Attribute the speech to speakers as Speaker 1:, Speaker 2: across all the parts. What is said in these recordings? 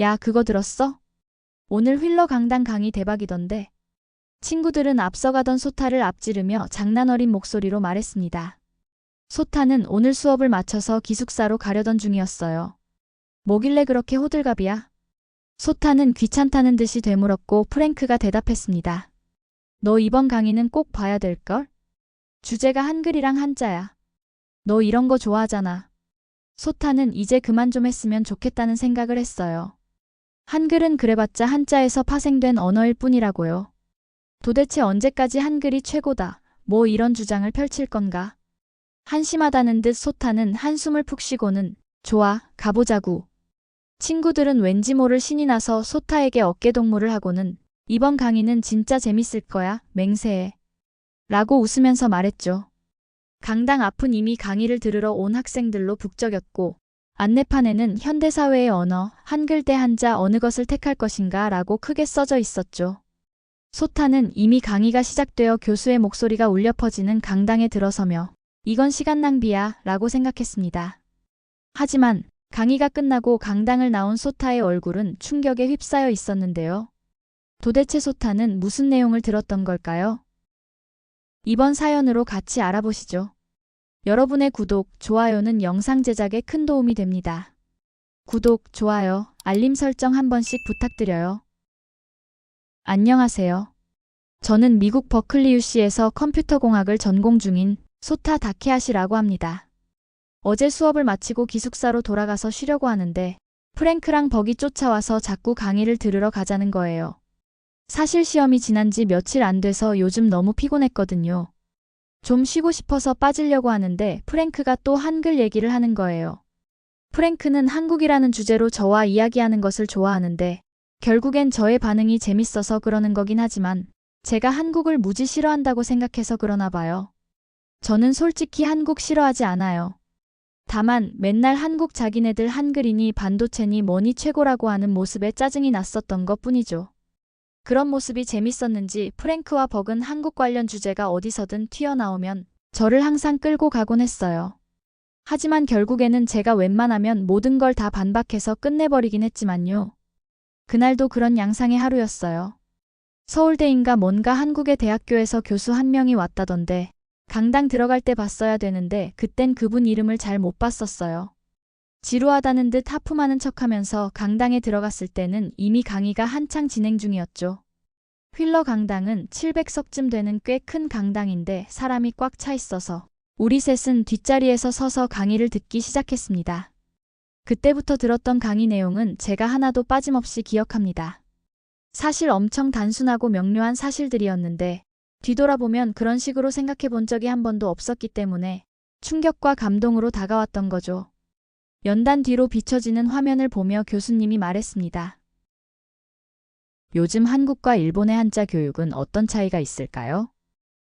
Speaker 1: 야, 그거 들었어? 오늘 휠러 강당 강의 대박이던데. 친구들은 앞서가던 소타를 앞지르며 장난 어린 목소리로 말했습니다. 소타는 오늘 수업을 마쳐서 기숙사로 가려던 중이었어요. 뭐길래 그렇게 호들갑이야? 소타는 귀찮다는 듯이 되물었고 프랭크가 대답했습니다. 너 이번 강의는 꼭 봐야 될걸? 주제가 한글이랑 한자야. 너 이런 거 좋아하잖아. 소타는 이제 그만 좀 했으면 좋겠다는 생각을 했어요. 한글은 그래봤자 한자에서 파생된 언어일 뿐이라고요. 도대체 언제까지 한글이 최고다, 뭐 이런 주장을 펼칠 건가? 한심하다는 듯 소타는 한숨을 푹 쉬고는 좋아, 가보자구. 친구들은 왠지 모를 신이 나서 소타에게 어깨동무를 하고는 이번 강의는 진짜 재밌을 거야, 맹세해. 라고 웃으면서 말했죠. 강당 앞은 이미 강의를 들으러 온 학생들로 북적였고 안내판에는 현대사회의 언어, 한글 대 한자 어느 것을 택할 것인가 라고 크게 써져 있었죠. 소타는 이미 강의가 시작되어 교수의 목소리가 울려 퍼지는 강당에 들어서며 이건 시간 낭비야 라고 생각했습니다. 하지만 강의가 끝나고 강당을 나온 소타의 얼굴은 충격에 휩싸여 있었는데요. 도대체 소타는 무슨 내용을 들었던 걸까요? 이번 사연으로 같이 알아보시죠. 여러분의 구독, 좋아요는 영상 제작에 큰 도움이 됩니다. 구독, 좋아요, 알림 설정 한 번씩 부탁드려요. 안녕하세요. 저는 미국 버클리 UC에서 컴퓨터 공학을 전공 중인 소타 다케하시라고 합니다. 어제 수업을 마치고 기숙사로 돌아가서 쉬려고 하는데 프랭크랑 벅이 쫓아와서 자꾸 강의를 들으러 가자는 거예요. 사실 시험이 지난 지 며칠 안 돼서 요즘 너무 피곤했거든요. 좀 쉬고 싶어서 빠지려고 하는데 프랭크가 또 한글 얘기를 하는 거예요. 프랭크는 한국이라는 주제로 저와 이야기하는 것을 좋아하는데 결국엔 저의 반응이 재밌어서 그러는 거긴 하지만 제가 한국을 무지 싫어한다고 생각해서 그러나 봐요. 저는 솔직히 한국 싫어하지 않아요. 다만 맨날 한국 자기네들 한글이니 반도체니 뭐니 최고라고 하는 모습에 짜증이 났었던 것 뿐이죠. 그런 모습이 재밌었는지 프랭크와 벅은 한국 관련 주제가 어디서든 튀어나오면 저를 항상 끌고 가곤 했어요. 하지만 결국에는 제가 웬만하면 모든 걸 다 반박해서 끝내버리긴 했지만요. 그날도 그런 양상의 하루였어요. 서울대인가 뭔가 한국의 대학교에서 교수 한 명이 왔다던데 강당 들어갈 때 봤어야 되는데 그땐 그분 이름을 잘 못 봤었어요. 지루하다는 듯 하품하는 척하면서 강당에 들어갔을 때는 이미 강의가 한창 진행 중이었죠. 휠러 강당은 700석쯤 되는 꽤 큰 강당인데 사람이 꽉 차 있어서 우리 셋은 뒷자리에서 서서 강의를 듣기 시작했습니다. 그때부터 들었던 강의 내용은 제가 하나도 빠짐없이 기억합니다. 사실 엄청 단순하고 명료한 사실들이었는데 뒤돌아보면 그런 식으로 생각해 본 적이 한 번도 없었기 때문에 충격과 감동으로 다가왔던 거죠. 연단 뒤로 비춰지는 화면을 보며 교수님이 말했습니다. 요즘 한국과 일본의 한자 교육은 어떤 차이가 있을까요?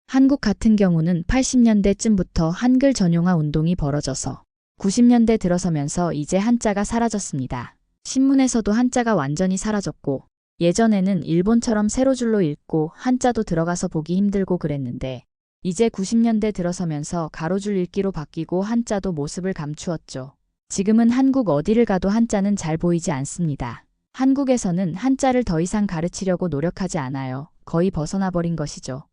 Speaker 1: 한국 같은 경우는 80년대쯤부터 한글 전용화 운동이 벌어져서 90년대 들어서면서 이제 한자가 사라졌습니다. 신문에서도 한자가 완전히 사라졌고 예전에는 일본처럼 세로줄로 읽고 한자도 들어가서 보기 힘들고 그랬는데 이제 90년대 들어서면서 가로줄 읽기로 바뀌고 한자도 모습을 감추었죠. 지금은 한국 어디를 가도 한자는 잘 보이지 않습니다. 한국에서는 한자를 더 이상 가르치려고 노력하지 않아요. 거의 벗어나 버린 것이죠.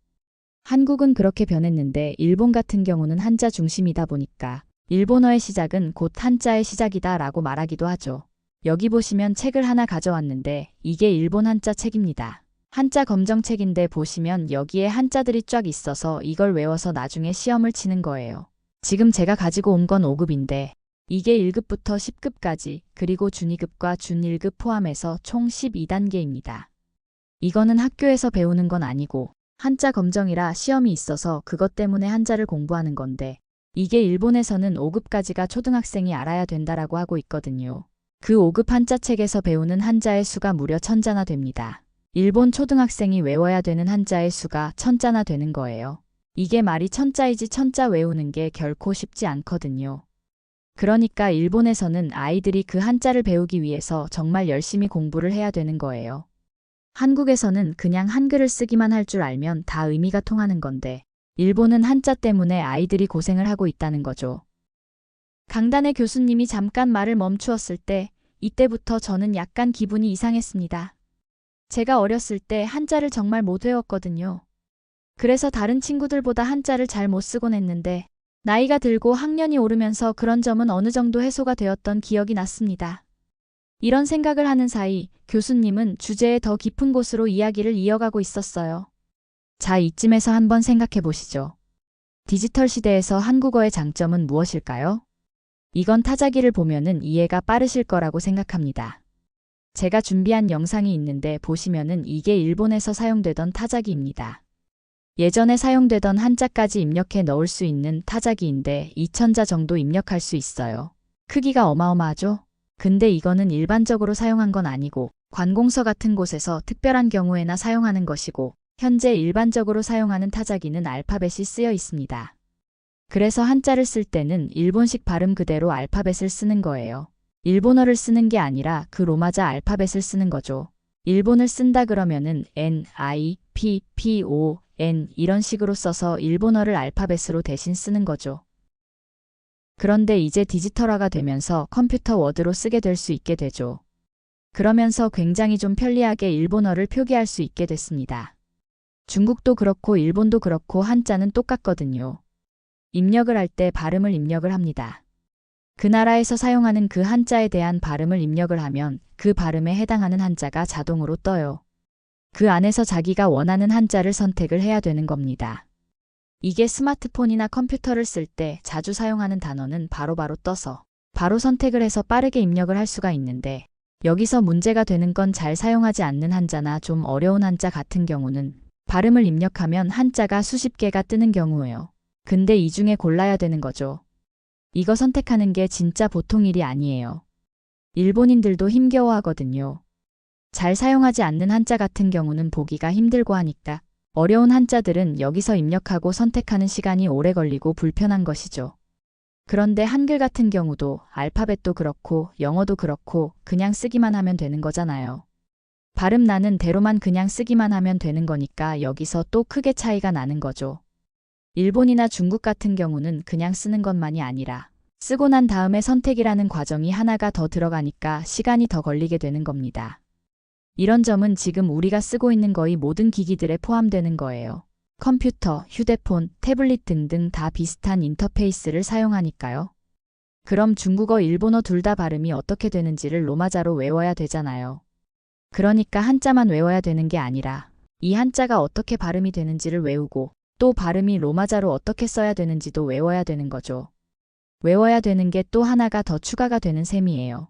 Speaker 1: 한국은 그렇게 변했는데 일본 같은 경우는 한자 중심이다 보니까 일본어의 시작은 곧 한자의 시작이다 라고 말하기도 하죠. 여기 보시면 책을 하나 가져왔는데 이게 일본 한자 책입니다. 한자 검정책인데 보시면 여기에 한자들이 쫙 있어서 이걸 외워서 나중에 시험을 치는 거예요. 지금 제가 가지고 온 건 5급인데 이게 1급부터 10급까지 그리고 준2급과 준1급 포함해서 총 12단계입니다. 이거는 학교에서 배우는 건 아니고 한자 검정이라 시험이 있어서 그것 때문에 한자를 공부하는 건데 이게 일본에서는 5급까지가 초등학생이 알아야 된다라고 하고 있거든요. 그 5급 한자 책에서 배우는 한자의 수가 무려 천자나 됩니다. 일본 초등학생이 외워야 되는 한자의 수가 천자나 되는 거예요. 이게 말이 천자이지 천자 외우는 게 결코 쉽지 않거든요. 그러니까 일본에서는 아이들이 그 한자를 배우기 위해서 정말 열심히 공부를 해야 되는 거예요. 한국에서는 그냥 한글을 쓰기만 할 줄 알면 다 의미가 통하는 건데, 일본은 한자 때문에 아이들이 고생을 하고 있다는 거죠. 강단의 교수님이 잠깐 말을 멈추었을 때, 이때부터 저는 약간 기분이 이상했습니다. 제가 어렸을 때 한자를 정말 못 외웠거든요. 그래서 다른 친구들보다 한자를 잘 못 쓰곤 했는데 나이가 들고 학년이 오르면서 그런 점은 어느 정도 해소가 되었던 기억이 났습니다. 이런 생각을 하는 사이 교수님은 주제의 더 깊은 곳으로 이야기를 이어가고 있었어요. 자, 이쯤에서 한번 생각해 보시죠. 디지털 시대에서 한국어의 장점은 무엇일까요? 이건 타자기를 보면은 이해가 빠르실 거라고 생각합니다. 제가 준비한 영상이 있는데 보시면은 이게 일본에서 사용되던 타자기입니다. 예전에 사용되던 한자까지 입력해 넣을 수 있는 타자기인데 2000자 정도 입력할 수 있어요. 크기가 어마어마하죠? 근데 이거는 일반적으로 사용한 건 아니고 관공서 같은 곳에서 특별한 경우에나 사용하는 것이고 현재 일반적으로 사용하는 타자기는 알파벳이 쓰여 있습니다. 그래서 한자를 쓸 때는 일본식 발음 그대로 알파벳을 쓰는 거예요. 일본어를 쓰는 게 아니라 그 로마자 알파벳을 쓰는 거죠. 일본을 쓴다 그러면은 N, I, P, P, O, N 이런 식으로 써서 일본어를 알파벳으로 대신 쓰는 거죠. 그런데 이제 디지털화가 되면서 컴퓨터 워드로 쓰게 될 수 있게 되죠. 그러면서 굉장히 좀 편리하게 일본어를 표기할 수 있게 됐습니다. 중국도 그렇고 일본도 그렇고 한자는 똑같거든요. 입력을 할 때 발음을 입력을 합니다. 그 나라에서 사용하는 그 한자에 대한 발음을 입력을 하면 그 발음에 해당하는 한자가 자동으로 떠요. 그 안에서 자기가 원하는 한자를 선택을 해야 되는 겁니다. 이게 스마트폰이나 컴퓨터를 쓸 때 자주 사용하는 단어는 바로 바로 떠서 바로 선택을 해서 빠르게 입력을 할 수가 있는데 여기서 문제가 되는 건 잘 사용하지 않는 한자나 좀 어려운 한자 같은 경우는 발음을 입력하면 한자가 수십 개가 뜨는 경우예요. 근데 이 중에 골라야 되는 거죠. 이거 선택하는 게 진짜 보통 일이 아니에요. 일본인들도 힘겨워 하거든요. 잘 사용하지 않는 한자 같은 경우는 보기가 힘들고 하니까 어려운 한자들은 여기서 입력하고 선택하는 시간이 오래 걸리고 불편한 것이죠. 그런데 한글 같은 경우도 알파벳도 그렇고 영어도 그렇고 그냥 쓰기만 하면 되는 거잖아요. 발음 나는 대로만 그냥 쓰기만 하면 되는 거니까 여기서 또 크게 차이가 나는 거죠. 일본이나 중국 같은 경우는 그냥 쓰는 것만이 아니라 쓰고 난 다음에 선택이라는 과정이 하나가 더 들어가니까 시간이 더 걸리게 되는 겁니다. 이런 점은 지금 우리가 쓰고 있는 거의 모든 기기들에 포함되는 거예요. 컴퓨터, 휴대폰, 태블릿 등등 다 비슷한 인터페이스를 사용하니까요. 그럼 중국어, 일본어 둘 다 발음이 어떻게 되는지를 로마자로 외워야 되잖아요. 그러니까 한자만 외워야 되는 게 아니라 이 한자가 어떻게 발음이 되는지를 외우고 또 발음이 로마자로 어떻게 써야 되는지도 외워야 되는 거죠. 외워야 되는 게 또 하나가 더 추가가 되는 셈이에요.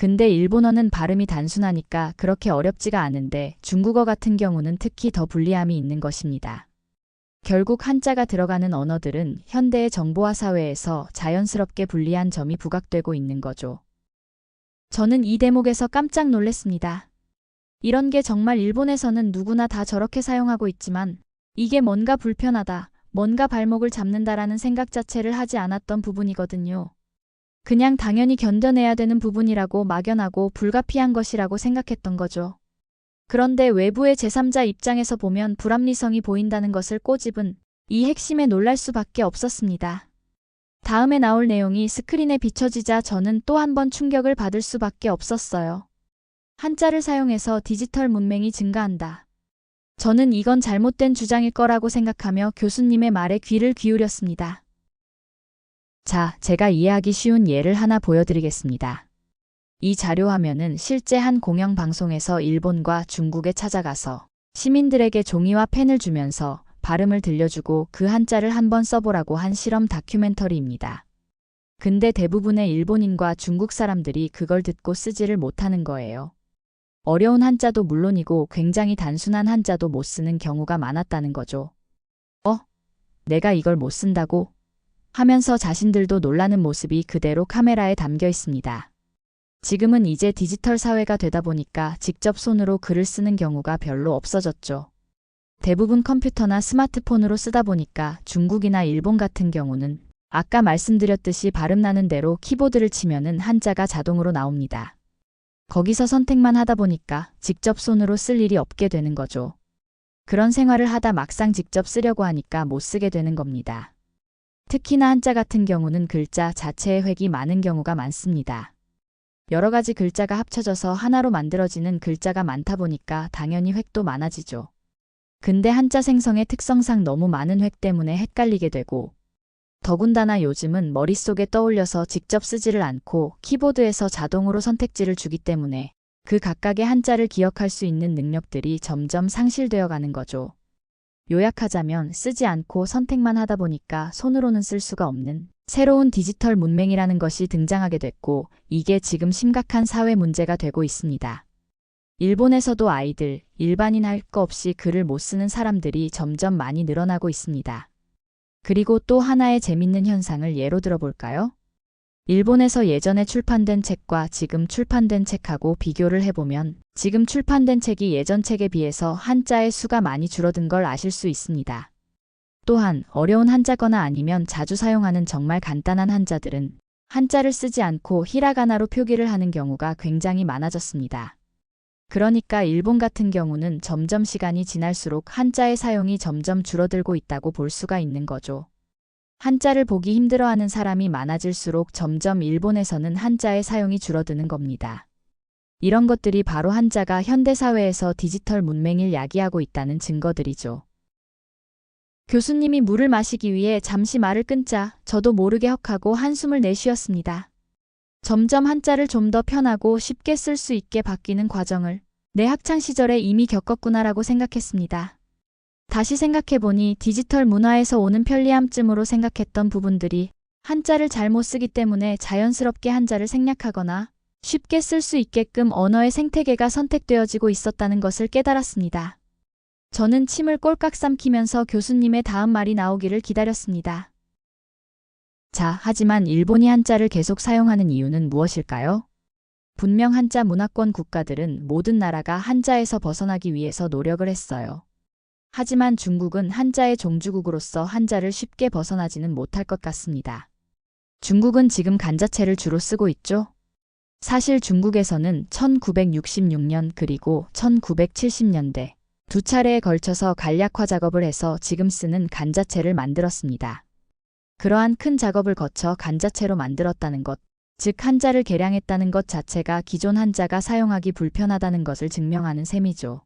Speaker 1: 근데 일본어는 발음이 단순하니까 그렇게 어렵지가 않은데 중국어 같은 경우는 특히 더 불리함이 있는 것입니다. 결국 한자가 들어가는 언어들은 현대의 정보화 사회에서 자연스럽게 불리한 점이 부각되고 있는 거죠. 저는 이 대목에서 깜짝 놀랐습니다. 이런 게 정말 일본에서는 누구나 다 저렇게 사용하고 있지만 이게 뭔가 불편하다, 뭔가 발목을 잡는다라는 생각 자체를 하지 않았던 부분이거든요. 그냥 당연히 견뎌내야 되는 부분이라고 막연하고 불가피한 것이라고 생각했던 거죠. 그런데 외부의 제3자 입장에서 보면 불합리성이 보인다는 것을 꼬집은 이 핵심에 놀랄 수밖에 없었습니다. 다음에 나올 내용이 스크린에 비춰지자 저는 또 한 번 충격을 받을 수밖에 없었어요. 한자를 사용해서 디지털 문맹이 증가한다. 저는 이건 잘못된 주장일 거라고 생각하며 교수님의 말에 귀를 기울였습니다. 자, 제가 이해하기 쉬운 예를 하나 보여드리겠습니다. 이 자료 화면은 실제 한 공영 방송에서 일본과 중국에 찾아가서 시민들에게 종이와 펜을 주면서 발음을 들려주고 그 한자를 한번 써보라고 한 실험 다큐멘터리입니다. 근데 대부분의 일본인과 중국 사람들이 그걸 듣고 쓰지를 못하는 거예요. 어려운 한자도 물론이고 굉장히 단순한 한자도 못 쓰는 경우가 많았다는 거죠. 어? 내가 이걸 못 쓴다고? 하면서 자신들도 놀라는 모습이 그대로 카메라에 담겨 있습니다. 지금은 이제 디지털 사회가 되다 보니까 직접 손으로 글을 쓰는 경우가 별로 없어졌죠. 대부분 컴퓨터나 스마트폰으로 쓰다 보니까 중국이나 일본 같은 경우는 아까 말씀드렸듯이 발음 나는 대로 키보드를 치면은 한자가 자동으로 나옵니다. 거기서 선택만 하다 보니까 직접 손으로 쓸 일이 없게 되는 거죠. 그런 생활을 하다 막상 직접 쓰려고 하니까 못 쓰게 되는 겁니다. 특히나 한자 같은 경우는 글자 자체의 획이 많은 경우가 많습니다. 여러 가지 글자가 합쳐져서 하나로 만들어지는 글자가 많다 보니까 당연히 획도 많아지죠. 근데 한자 생성의 특성상 너무 많은 획 때문에 헷갈리게 되고, 더군다나 요즘은 머릿속에 떠올려서 직접 쓰지를 않고 키보드에서 자동으로 선택지를 주기 때문에 그 각각의 한자를 기억할 수 있는 능력들이 점점 상실되어 가는 거죠. 요약하자면 쓰지 않고 선택만 하다 보니까 손으로는 쓸 수가 없는 새로운 디지털 문맹이라는 것이 등장하게 됐고 이게 지금 심각한 사회 문제가 되고 있습니다. 일본에서도 아이들, 일반인 할 거 없이 글을 못 쓰는 사람들이 점점 많이 늘어나고 있습니다. 그리고 또 하나의 재밌는 현상을 예로 들어볼까요? 일본에서 예전에 출판된 책과 지금 출판된 책하고 비교를 해보면 지금 출판된 책이 예전 책에 비해서 한자의 수가 많이 줄어든 걸 아실 수 있습니다. 또한 어려운 한자거나 아니면 자주 사용하는 정말 간단한 한자들은 한자를 쓰지 않고 히라가나로 표기를 하는 경우가 굉장히 많아졌습니다. 그러니까 일본 같은 경우는 점점 시간이 지날수록 한자의 사용이 점점 줄어들고 있다고 볼 수가 있는 거죠. 한자를 보기 힘들어하는 사람이 많아질수록 점점 일본에서는 한자의 사용이 줄어드는 겁니다. 이런 것들이 바로 한자가 현대사회에서 디지털 문맹을 야기하고 있다는 증거들이죠. 교수님이 물을 마시기 위해 잠시 말을 끊자 저도 모르게 헉하고 한숨을 내쉬었습니다. 점점 한자를 좀 더 편하고 쉽게 쓸 수 있게 바뀌는 과정을 내 학창시절에 이미 겪었구나라고 생각했습니다. 다시 생각해보니 디지털 문화에서 오는 편리함쯤으로 생각했던 부분들이 한자를 잘못 쓰기 때문에 자연스럽게 한자를 생략하거나 쉽게 쓸 수 있게끔 언어의 생태계가 선택되어지고 있었다는 것을 깨달았습니다. 저는 침을 꼴깍 삼키면서 교수님의 다음 말이 나오기를 기다렸습니다. 자, 하지만 일본이 한자를 계속 사용하는 이유는 무엇일까요? 분명 한자 문화권 국가들은 모든 나라가 한자에서 벗어나기 위해서 노력을 했어요. 하지만 중국은 한자의 종주국으로서 한자를 쉽게 벗어나지는 못할 것 같습니다. 중국은 지금 간자체를 주로 쓰고 있죠? 사실 중국에서는 1966년 그리고 1970년대 두 차례에 걸쳐서 간략화 작업을 해서 지금 쓰는 간자체를 만들었습니다. 그러한 큰 작업을 거쳐 간자체로 만들었다는 것, 즉 한자를 개량했다는 것 자체가 기존 한자가 사용하기 불편하다는 것을 증명하는 셈이죠.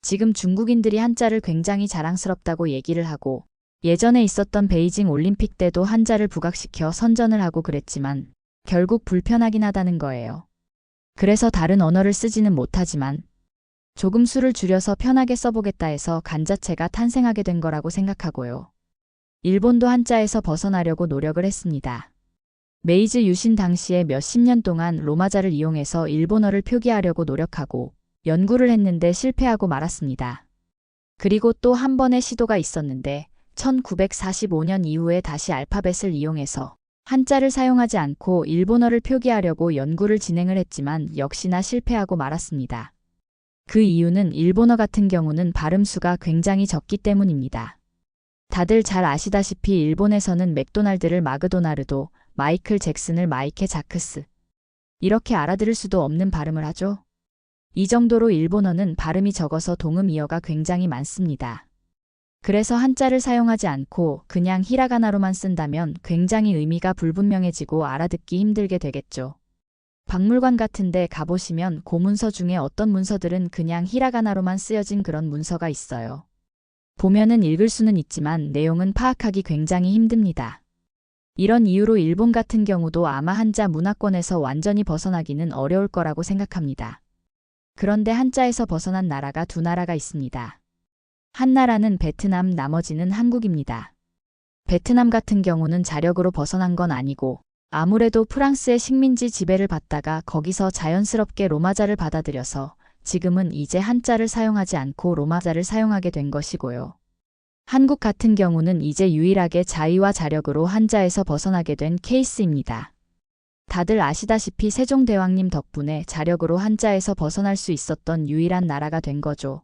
Speaker 1: 지금 중국인들이 한자를 굉장히 자랑스럽다고 얘기를 하고 예전에 있었던 베이징 올림픽 때도 한자를 부각시켜 선전을 하고 그랬지만 결국 불편하긴 하다는 거예요. 그래서 다른 언어를 쓰지는 못하지만 조금 수를 줄여서 편하게 써보겠다 해서 간자체가 탄생하게 된 거라고 생각하고요. 일본도 한자에서 벗어나려고 노력을 했습니다. 메이즈 유신 당시에 몇십 년 동안 로마자를 이용해서 일본어를 표기하려고 노력하고 연구를 했는데 실패하고 말았습니다. 그리고 또 한 번의 시도가 있었는데 1945년 이후에 다시 알파벳을 이용해서 한자를 사용하지 않고 일본어를 표기하려고 연구를 진행을 했지만 역시나 실패하고 말았습니다. 그 이유는 일본어 같은 경우는 발음수가 굉장히 적기 때문입니다. 다들 잘 아시다시피 일본에서는 맥도날드를 마그도나르도, 마이클 잭슨을 마이케 자크스. 이렇게 알아들을 수도 없는 발음을 하죠. 이 정도로 일본어는 발음이 적어서 동음이어가 굉장히 많습니다. 그래서 한자를 사용하지 않고 그냥 히라가나로만 쓴다면 굉장히 의미가 불분명해지고 알아듣기 힘들게 되겠죠. 박물관 같은데 가보시면 고문서 중에 어떤 문서들은 그냥 히라가나로만 쓰여진 그런 문서가 있어요. 보면은 읽을 수는 있지만 내용은 파악하기 굉장히 힘듭니다. 이런 이유로 일본 같은 경우도 아마 한자 문화권에서 완전히 벗어나기는 어려울 거라고 생각합니다. 그런데 한자에서 벗어난 나라가 두 나라가 있습니다. 한 나라는 베트남, 나머지는 한국입니다. 베트남 같은 경우는 자력으로 벗어난 건 아니고 아무래도 프랑스의 식민지 지배를 받다가 거기서 자연스럽게 로마자를 받아들여서 지금은 이제 한자를 사용하지 않고 로마자를 사용하게 된 것이고요. 한국 같은 경우는 이제 유일하게 자의와 자력으로 한자에서 벗어나게 된 케이스입니다. 다들 아시다시피 세종대왕님 덕분에 자력으로 한자에서 벗어날 수 있었던 유일한 나라가 된 거죠.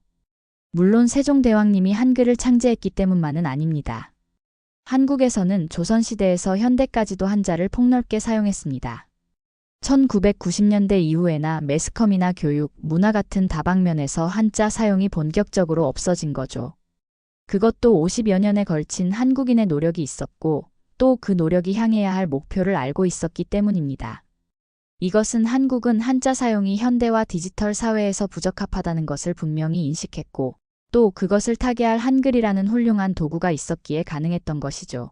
Speaker 1: 물론 세종대왕님이 한글을 창제했기 때문만은 아닙니다. 한국에서는 조선시대에서 현대까지도 한자를 폭넓게 사용했습니다. 1990년대 이후에나 매스컴이나 교육, 문화 같은 다방면에서 한자 사용이 본격적으로 없어진 거죠. 그것도 50여 년에 걸친 한국인의 노력이 있었고 또 그 노력이 향해야 할 목표를 알고 있었기 때문입니다. 이것은 한국은 한자 사용이 현대와 디지털 사회에서 부적합하다는 것을 분명히 인식했고, 또 그것을 타개할 한글이라는 훌륭한 도구가 있었기에 가능했던 것이죠.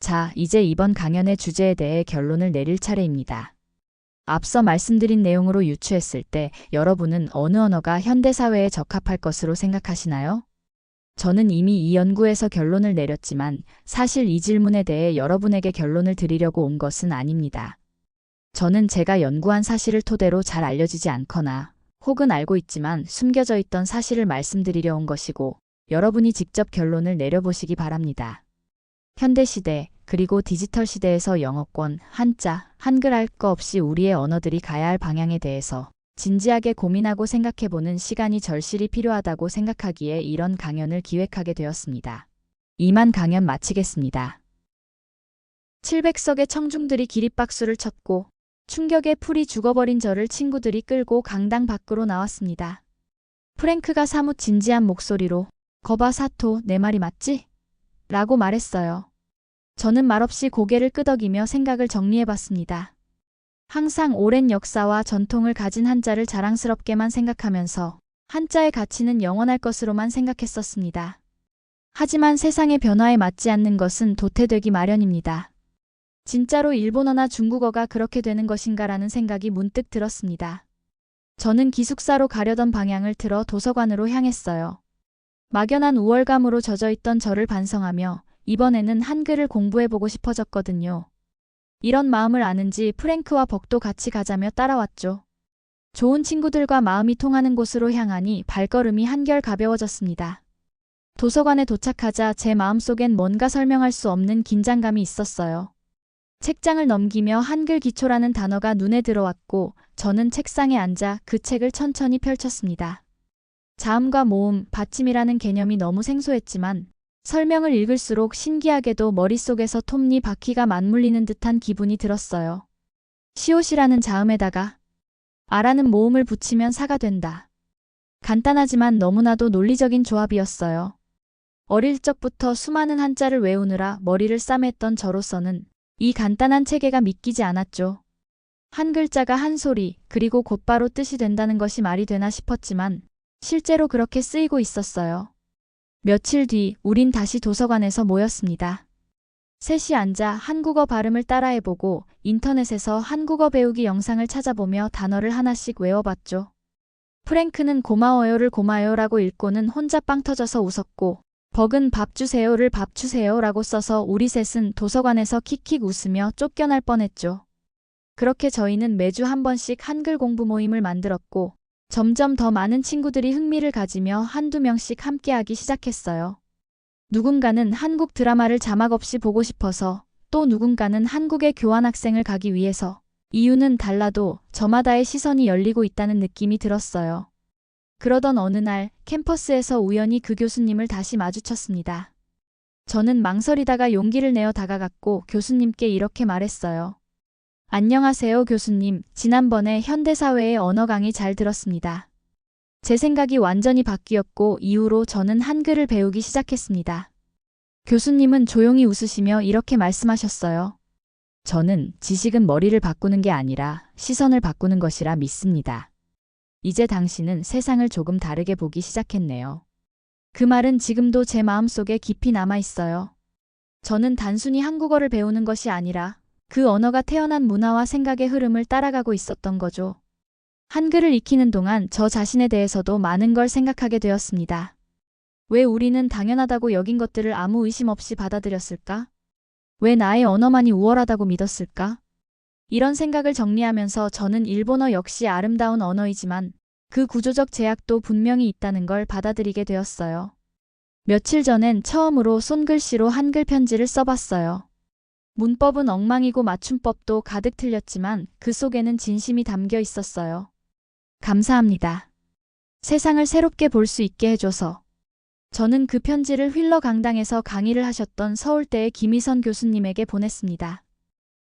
Speaker 1: 자, 이제 이번 강연의 주제에 대해 결론을 내릴 차례입니다. 앞서 말씀드린 내용으로 유추했을 때 여러분은 어느 언어가 현대사회에 적합할 것으로 생각하시나요? 저는 이미 이 연구에서 결론을 내렸지만 사실 이 질문에 대해 여러분에게 결론을 드리려고 온 것은 아닙니다. 저는 제가 연구한 사실을 토대로 잘 알려지지 않거나 혹은 알고 있지만 숨겨져 있던 사실을 말씀드리려 온 것이고 여러분이 직접 결론을 내려보시기 바랍니다. 현대시대 그리고 디지털 시대에서 영어권, 한자, 한글 할 거 없이 우리의 언어들이 가야 할 방향에 대해서 진지하게 고민하고 생각해보는 시간이 절실히 필요하다고 생각하기에 이런 강연을 기획하게 되었습니다. 이만 강연 마치겠습니다. 700석의 청중들이 기립박수를 쳤고 충격에 풀이 죽어버린 저를 친구들이 끌고 강당 밖으로 나왔습니다. 프랭크가 사뭇 진지한 목소리로 거봐 사토 내 말이 맞지? 라고 말했어요. 저는 말없이 고개를 끄덕이며 생각을 정리해봤습니다. 항상 오랜 역사와 전통을 가진 한자를 자랑스럽게만 생각하면서 한자의 가치는 영원할 것으로만 생각했었습니다. 하지만 세상의 변화에 맞지 않는 것은 도태되기 마련입니다. 진짜로 일본어나 중국어가 그렇게 되는 것인가라는 생각이 문득 들었습니다. 저는 기숙사로 가려던 방향을 틀어 도서관으로 향했어요. 막연한 우월감으로 젖어 있던 저를 반성하며 이번에는 한글을 공부해보고 싶어졌거든요. 이런 마음을 아는지 프랭크와 벅도 같이 가자며 따라왔죠. 좋은 친구들과 마음이 통하는 곳으로 향하니 발걸음이 한결 가벼워졌습니다. 도서관에 도착하자 제 마음속엔 뭔가 설명할 수 없는 긴장감이 있었어요. 책장을 넘기며 한글 기초라는 단어가 눈에 들어왔고 저는 책상에 앉아 그 책을 천천히 펼쳤습니다. 자음과 모음, 받침이라는 개념이 너무 생소했지만 설명을 읽을수록 신기하게도 머릿속에서 톱니 바퀴가 맞물리는 듯한 기분이 들었어요. 시옷이라는 자음에다가 아라는 모음을 붙이면 사가 된다. 간단하지만 너무나도 논리적인 조합이었어요. 어릴 적부터 수많은 한자를 외우느라 머리를 싸맸던 저로서는 이 간단한 체계가 믿기지 않았죠. 한 글자가 한 소리, 그리고 곧바로 뜻이 된다는 것이 말이 되나 싶었지만 실제로 그렇게 쓰이고 있었어요. 며칠 뒤 우린 다시 도서관에서 모였습니다. 셋이 앉아 한국어 발음을 따라해보고 인터넷에서 한국어 배우기 영상을 찾아보며 단어를 하나씩 외워봤죠. 프랭크는 고마워요를 고마요라고 읽고는 혼자 빵 터져서 웃었고 벅은 밥 주세요를 밥 주세요라고 써서 우리 셋은 도서관에서 킥킥 웃으며 쫓겨날 뻔했죠. 그렇게 저희는 매주 한 번씩 한글 공부 모임을 만들었고 점점 더 많은 친구들이 흥미를 가지며 한두 명씩 함께하기 시작했어요. 누군가는 한국 드라마를 자막 없이 보고 싶어서 또 누군가는 한국에 교환학생을 가기 위해서 이유는 달라도 저마다의 시선이 열리고 있다는 느낌이 들었어요. 그러던 어느 날 캠퍼스에서 우연히 그 교수님을 다시 마주쳤습니다. 저는 망설이다가 용기를 내어 다가갔고 교수님께 이렇게 말했어요. 안녕하세요, 교수님. 지난번에 현대사회의 언어 강의 잘 들었습니다. 제 생각이 완전히 바뀌었고 이후로 저는 한글을 배우기 시작했습니다. 교수님은 조용히 웃으시며 이렇게 말씀하셨어요. 저는 지식은 머리를 바꾸는 게 아니라 시선을 바꾸는 것이라 믿습니다. 이제 당신은 세상을 조금 다르게 보기 시작했네요. 그 말은 지금도 제 마음속에 깊이 남아 있어요. 저는 단순히 한국어를 배우는 것이 아니라 그 언어가 태어난 문화와 생각의 흐름을 따라가고 있었던 거죠. 한글을 익히는 동안 저 자신에 대해서도 많은 걸 생각하게 되었습니다. 왜 우리는 당연하다고 여긴 것들을 아무 의심 없이 받아들였을까? 왜 나의 언어만이 우월하다고 믿었을까? 이런 생각을 정리하면서 저는 일본어 역시 아름다운 언어이지만 그 구조적 제약도 분명히 있다는 걸 받아들이게 되었어요. 며칠 전엔 처음으로 손글씨로 한글 편지를 써봤어요. 문법은 엉망이고 맞춤법도 가득 틀렸지만 그 속에는 진심이 담겨 있었어요. 감사합니다. 세상을 새롭게 볼 수 있게 해줘서. 저는 그 편지를 휠러 강당에서 강의를 하셨던 서울대의 김희선 교수님에게 보냈습니다.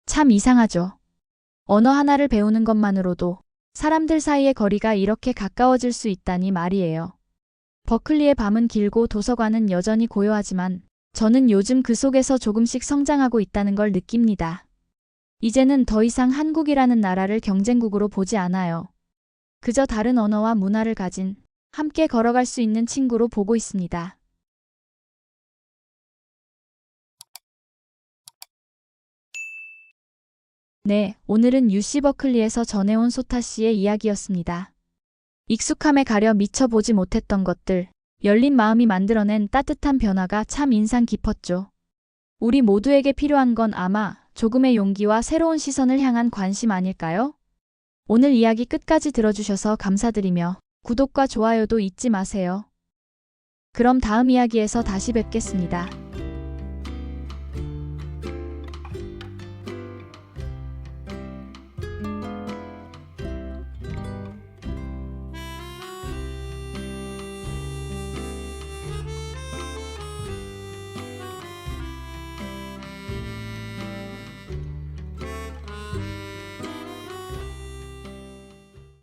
Speaker 1: 참 이상하죠. 언어 하나를 배우는 것만으로도 사람들 사이의 거리가 이렇게 가까워질 수 있다니 말이에요. 버클리의 밤은 길고 도서관은 여전히 고요하지만 저는 요즘 그 속에서 조금씩 성장하고 있다는 걸 느낍니다. 이제는 더 이상 한국이라는 나라를 경쟁국으로 보지 않아요. 그저 다른 언어와 문화를 가진 함께 걸어갈 수 있는 친구로 보고 있습니다. 네, 오늘은 UC 버클리에서 전해온 소타 씨의 이야기였습니다. 익숙함에 가려 미쳐 보지 못했던 것들, 열린 마음이 만들어낸 따뜻한 변화가 참 인상 깊었죠. 우리 모두에게 필요한 건 아마 조금의 용기와 새로운 시선을 향한 관심 아닐까요? 오늘 이야기 끝까지 들어주셔서 감사드리며 구독과 좋아요도 잊지 마세요. 그럼 다음 이야기에서 다시 뵙겠습니다.